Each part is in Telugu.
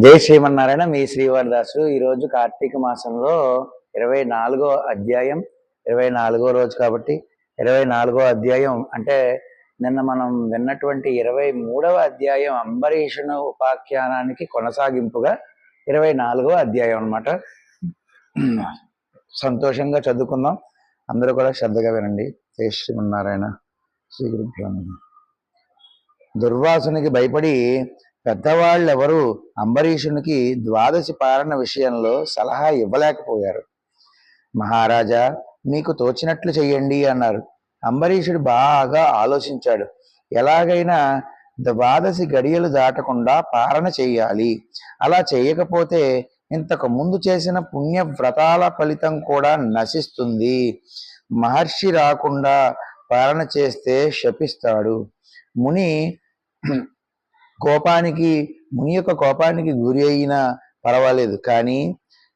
జై శ్రీమన్నారాయణ మీ శ్రీవారిదాసు. ఈరోజు కార్తీక మాసంలో ఇరవై నాలుగో అధ్యాయం ఇరవై నాలుగో రోజు కాబట్టి ఇరవై నాలుగో అధ్యాయం అంటే నిన్న మనం విన్నటువంటి ఇరవై మూడవ అధ్యాయం అంబరీషుని ఉపాఖ్యానానికి కొనసాగింపుగా ఇరవై నాలుగో అధ్యాయం అనమాట సంతోషంగా చదువుకుందాం. అందరూ కూడా శ్రద్ధగా వినండి. జై శ్రీమన్నారాయణ. శ్రీ దుర్వాసునికి భయపడి పెద్దవాళ్ళెవరూ అంబరీషునికి ద్వాదశి పాలన విషయంలో సలహా ఇవ్వలేకపోయారు. మహారాజా మీకు తోచినట్లు చెయ్యండి అన్నారు. అంబరీషుడు బాగా ఆలోచించాడు. ఎలాగైనా ద్వాదశి గడియలు దాటకుండా పారణ చెయ్యాలి. అలా చేయకపోతే ఇంతకు ముందు చేసిన పుణ్య వ్రతాల ఫలితం కూడా నశిస్తుంది. మహర్షి రాకుండా పాలన చేస్తే శపిస్తాడు. ముని కోపానికి ముని యొక్క కోపానికి గురి అయినా పర్వాలేదు. కానీ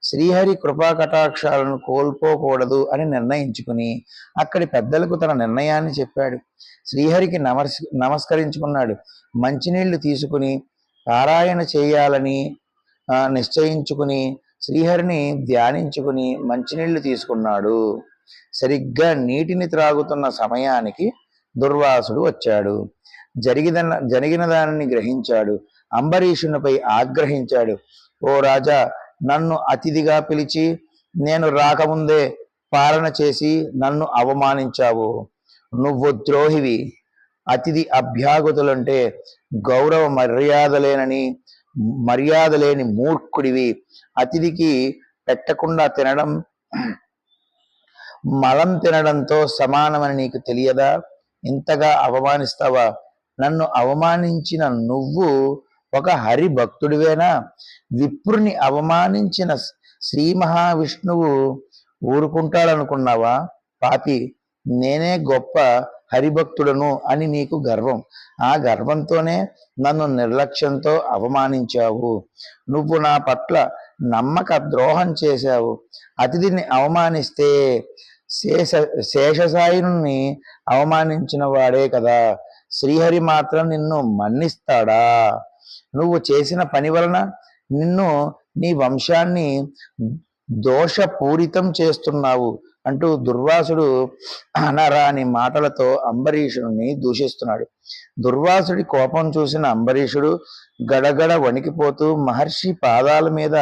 శ్రీహరి కృపా కటాక్షాలను కోల్పోకూడదు అని నిర్ణయించుకుని అక్కడి పెద్దలకు తన నిర్ణయాన్ని చెప్పాడు. శ్రీహరికి నమస్ నమస్కరించుకున్నాడు. మంచినీళ్ళు తీసుకుని పారాయణ చేయాలని నిశ్చయించుకుని శ్రీహరిని ధ్యానించుకుని మంచినీళ్ళు తీసుకున్నాడు. సరిగ్గా నీటిని త్రాగుతున్న సమయానికి దుర్వాసుడు వచ్చాడు. జరిగిన జరిగిన దానిని గ్రహించాడు. అంబరీషునిపై ఆగ్రహించాడు. ఓ రాజా నన్ను అతిథిగా పిలిచి నేను రాకముందే పాలన చేసి నన్ను అవమానించావు. నువ్వు ద్రోహివి. అతిథి అభ్యాగతులంటే గౌరవ మర్యాదలేనని మర్యాద లేని మూర్ఖుడివి. అతిథికి పెట్టకుండా తినడం మలం తినడంతో సమానమని నీకు తెలియదా? ఇంతగా అవమానిస్తావా? నన్ను అవమానించిన నువ్వు ఒక హరి భక్తుడివేనా విప్రుని అవమానించిన శ్రీ మహావిష్ణువు ఊరుకుంటాడనుకున్నావా? పాపి నేనే గొప్ప హరిభక్తుడను అని నీకు గర్వం. ఆ గర్వంతోనే నన్ను నిర్లక్ష్యంతో అవమానించావు. నువ్వు నా పట్ల నమ్మక ద్రోహం చేశావు. అతిథిని అవమానిస్తే శేష శేషసాయిని అవమానించిన వాడే కదా. శ్రీహరి మాత్రం నిన్ను మన్నిస్తాడా? నువ్వు చేసిన పని వలన నిన్ను నీ వంశాన్ని దోషపూరితం చేస్తున్నావు అంటూ దుర్వాసుడు అనరాని మాటలతో అంబరీషుడిని దూషిస్తున్నాడు. దుర్వాసుడి కోపం చూసిన అంబరీషుడు గడగడ వణికిపోతూ మహర్షి పాదాల మీద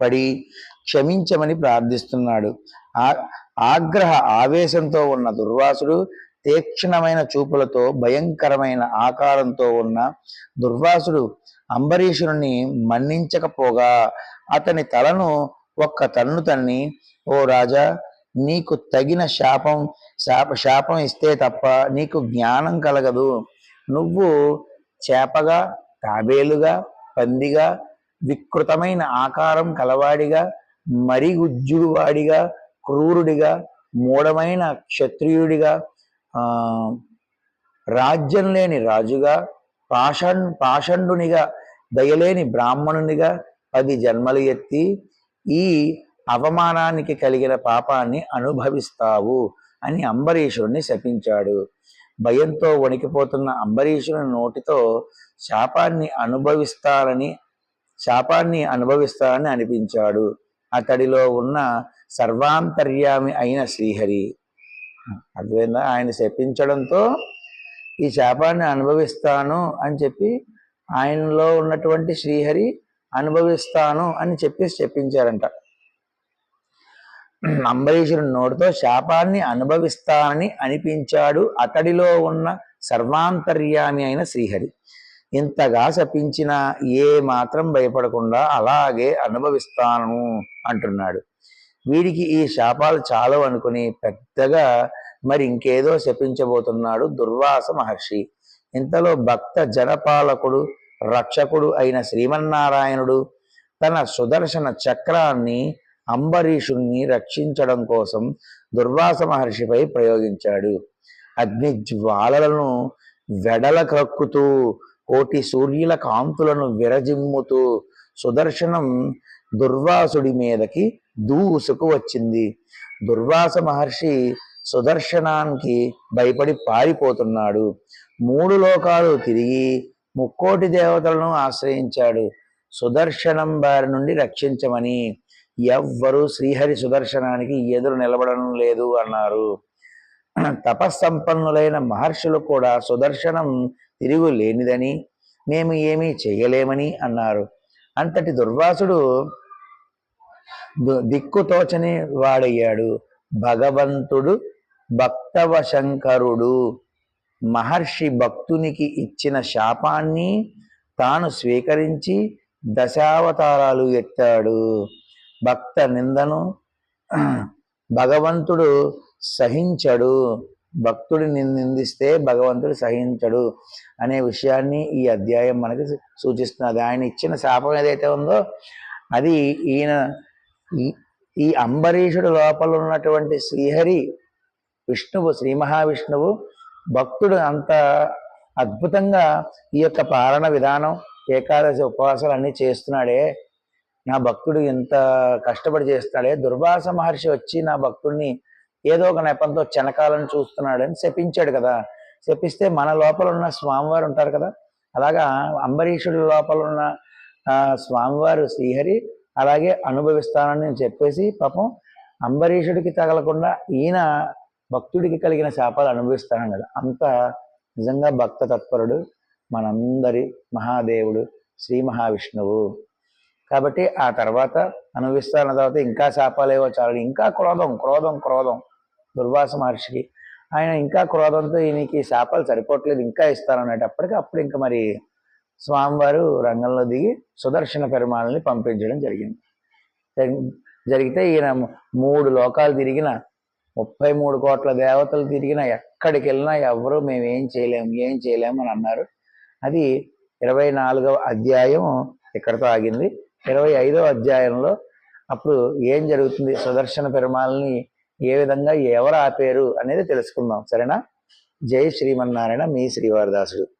పడి క్షమించమని ప్రార్థిస్తున్నాడు. ఆ ఆగ్రహ ఆవేశంతో ఉన్న దుర్వాసుడు తీక్షణమైన చూపులతో భయంకరమైన ఆకారంతో ఉన్న దుర్వాసుడు అంబరీషుని మన్నించకపోగా అతని తలను ఒక్క తన్ను తన్ని ఓ రాజా నీకు తగిన శాపం శాప శాపం ఇస్తే తప్ప నీకు జ్ఞానం కలగదు. నువ్వు చేపగా తాబేలుగా పందిగా వికృతమైన ఆకారం కలవాడిగా మరిగుజ్జుడు వాడిగా క్రూరుడిగా మూఢమైన క్షత్రియుడిగా రాజ్యం లేని రాజుగా పాషణ్ పాషండునిగా దయలేని బ్రాహ్మణునిగా పది జన్మలు ఎత్తి ఈ అవమానానికి కలిగిన పాపాన్ని అనుభవిస్తావు అని అంబరీషుడిని శపించాడు. భయంతో వణికిపోతున్న అంబరీషుని నోటితో శాపాన్ని అనుభవిస్తారని శాపాన్ని అనుభవిస్తారని అనిపించాడు. అతడిలో ఉన్న సర్వాంతర్యామి అయిన శ్రీహరి. అర్థమైందా ఆయన శపించడంతో ఈ శాపాన్ని అనుభవిస్తాను అని చెప్పి ఆయనలో ఉన్నటువంటి శ్రీహరి అనుభవిస్తాను అని చెప్పి చెప్పించారంట అంబరీషుడి నోటితో శాపాన్ని అనుభవిస్తానని అనిపించాడు అతడిలో ఉన్న సర్వాంతర్యామి అయిన శ్రీహరి. ఇంతగా శపించినా ఏ మాత్రం భయపడకుండా అలాగే అనుభవిస్తాను అంటున్నాడు. వీడికి ఈ శాపాలు చాలవు అనుకుని పెద్దగా మరి ఇంకేదో శపించబోతున్నాడు దుర్వాస మహర్షి. ఇంతలో భక్త జనపాలకుడు రక్షకుడు అయిన శ్రీమన్నారాయణుడు తన సుదర్శన చక్రాన్ని అంబరీషుణ్ణి రక్షించడం కోసం దుర్వాస మహర్షిపై ప్రయోగించాడు. అగ్ని జ్వాలలను వెడల క్రక్కుతూ కోటి సూర్యుల కాంతులను విరజిమ్ముతూ సుదర్శనం దుర్వాసుడి మీదకి దూసుకు వచ్చింది. దుర్వాస మహర్షి సుదర్శనానికి భయపడి పారిపోతున్నాడు. మూడు లోకాలు తిరిగి ముక్కోటి దేవతలను ఆశ్రయించాడు. సుదర్శనం వారి నుండి రక్షించమని ఎవ్వరూ శ్రీహరి సుదర్శనానికి ఎదురు నిలబడడం లేదు అన్నారు. తపస్సంపన్నులైన మహర్షులు కూడా సుదర్శనం తిరుగు లేనిదని మేము ఏమీ చేయలేమని అన్నారు. అంతటి దుర్వాసుడు దు- దిక్కుతోచని వాడయ్యాడు. భగవంతుడు భక్తవ శంకరుడు మహర్షి భక్తునికి ఇచ్చిన శాపాన్ని తాను స్వీకరించి దశావతారాలు ఎత్తాడు. భక్త నిందను భగవంతుడు సహించడు. భక్తుడిని నిందిస్తే భగవంతుడు సహించడు అనే విషయాన్ని ఈ అధ్యాయం మనకి సూచిస్తున్నది. ఆయన ఇచ్చిన శాపం ఏదైతే ఉందో అది ఈయన ఈ- ఈ అంబరీషుడు లోపల ఉన్నటువంటి శ్రీహరి విష్ణువు శ్రీ మహావిష్ణువు భక్తుడు అంత అద్భుతంగా ఈ యొక్క పాలన విధానం ఏకాదశి ఉపవాసాలు అన్నీ చేస్తున్నాడే. నా భక్తుడు ఇంత కష్టపడి చేస్తాడే. దుర్వాస మహర్షి వచ్చి నా భక్తుడిని ఏదో ఒక నెపంతో చెనకాలను చూస్తున్నాడని శపించాడు కదా. శపిస్తే మన లోపల ఉన్న స్వామివారు ఉంటారు కదా. అలాగా అంబరీషుడి లోపల ఉన్న స్వామివారు శ్రీహరి అలాగే అనుభవిస్తానని చెప్పేసి పాపం అంబరీషుడికి తగలకుండా ఈయన భక్తుడికి కలిగిన శాపాలు అనుభవిస్తానన్నాడు అంత నిజంగా భక్త తత్పరుడు మనందరి మహాదేవుడు శ్రీ మహావిష్ణువు. కాబట్టి ఆ తర్వాత అనుభవిస్తాన తర్వాత ఇంకా శాపాలేవో చాలు ఇంకా క్రోధం క్రోధం క్రోధం. దుర్వాస మహర్షికి. ఆయన ఇంకా క్రోధంతో ఈయనకి శాపాలు సరిపోవట్లేదు ఇంకా ఇస్తారనేటప్పటికి అప్పుడు ఇంకా మరి స్వామివారు రంగంలో దిగి సుదర్శన పెరుమాలని పంపించడం జరిగింది. జరిగితే ఈయన మూడు లోకాలు తిరిగిన ముప్పై మూడు కోట్ల దేవతలు తిరిగిన ఎక్కడికి వెళ్ళినా ఎవరు మేము ఏం చేయలేము ఏం చేయలేము అని అన్నారు. అది ఇరవై నాలుగవ అధ్యాయం ఇక్కడతో ఆగింది. ఇరవై ఐదవ అధ్యాయంలో అప్పుడు ఏం జరుగుతుంది? సుదర్శన పెరుమాల్ని ఏ విధంగా ఎవరు ఆపేరు అనేది తెలుసుకుందాం. సరేనా? జై శ్రీమన్నారాయణ మీ శ్రీవారదాసుడు.